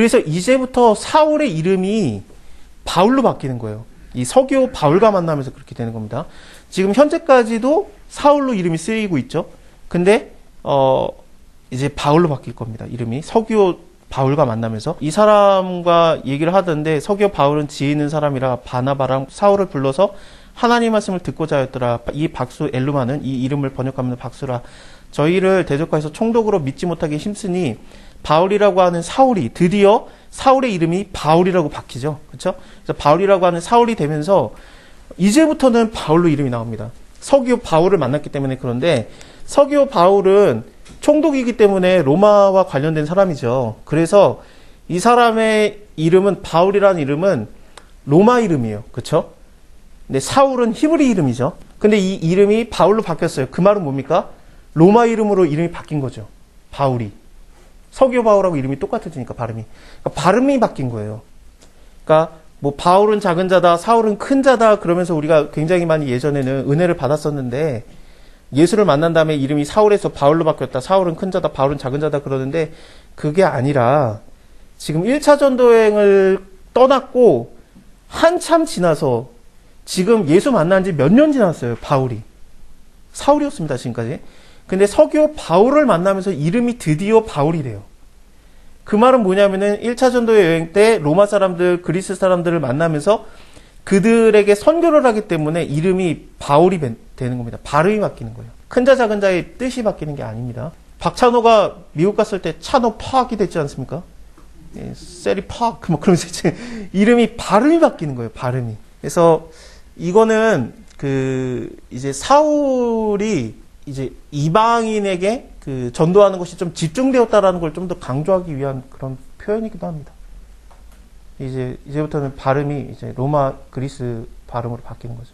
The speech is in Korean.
그래서 이제부터 사울의 이름이 바울로 바뀌는 거예요. 이 서기오 바울과 만나면서 그렇게 되는 겁니다. 지금 현재까지도 사울로 이름이 쓰이고 있죠. 근데 어 이제 바울로 바뀔 겁니다. 이름이 서기오 바울과 만나면서 이 사람과 얘기를 하던데 서기오 바울은 지혜 있는 사람이라 바나바랑 사울을 불러서 하나님 말씀을 듣고자 하였더라. 이 박수 엘루마는 이 이름을 번역하면 박수라. 저희를 대적하여서 총독으로 믿지 못하게 힘쓰니 바울이라고 하는 사울이 드디어 사울의 이름이 바울이라고 바뀌죠. 그렇죠? 그래서 바울이라고 하는 사울이 되면서 이제부터는 바울로 이름이 나옵니다. 서기오 바울을 만났기 때문에 그런데 서기오 바울은 총독이기 때문에 로마와 관련된 사람이죠. 그래서 이 사람의 이름은 바울이라는 이름은 로마 이름이에요. 그렇죠? 근데 사울은 히브리 이름이죠. 근데 이 이름이 바울로 바뀌었어요. 그 말은 뭡니까? 로마 이름으로 이름이 바뀐 거죠. 바울이. 서기오 바울하고 이름이 똑같아지니까 발음이. 그러니까 발음이 바뀐 거예요. 그러니까 뭐 바울은 작은 자다, 사울은 큰 자다 그러면서 우리가 굉장히 많이 예전에는 은혜를 받았었는데 예수를 만난 다음에 이름이 사울에서 바울로 바뀌었다. 사울은 큰 자다, 바울은 작은 자다 그러는데 그게 아니라 지금 1차 전도행을 떠났고 한참 지나서 지금 예수 만난 지 몇 년 지났어요, 바울이. 사울이었습니다, 지금까지. 근데 서기오 바울을 만나면서 이름이 드디어 바울이래요. 그 말은 뭐냐면은 1차 전도의 여행 때 로마 사람들, 그리스 사람들을 만나면서 그들에게 선교를 하기 때문에 이름이 바울이 된- 되는 겁니다. 발음이 바뀌는 거예요. 큰 자, 작은 자의 뜻이 바뀌는 게 아닙니다. 박찬호가 미국 갔을 때 찬호 파악이 됐지 않습니까? 예, 세리 파악, 뭐 그러면서 이제 이름이 발음이 바뀌는 거예요. 발음이. 그래서 이거는 그 이제 사울이 이제 이방인에게 그 전도하는 것이 좀 집중되었다라는 걸 좀 더 강조하기 위한 그런 표현이기도 합니다. 이제 이제부터는 발음이 이제 로마 그리스 발음으로 바뀌는 거죠.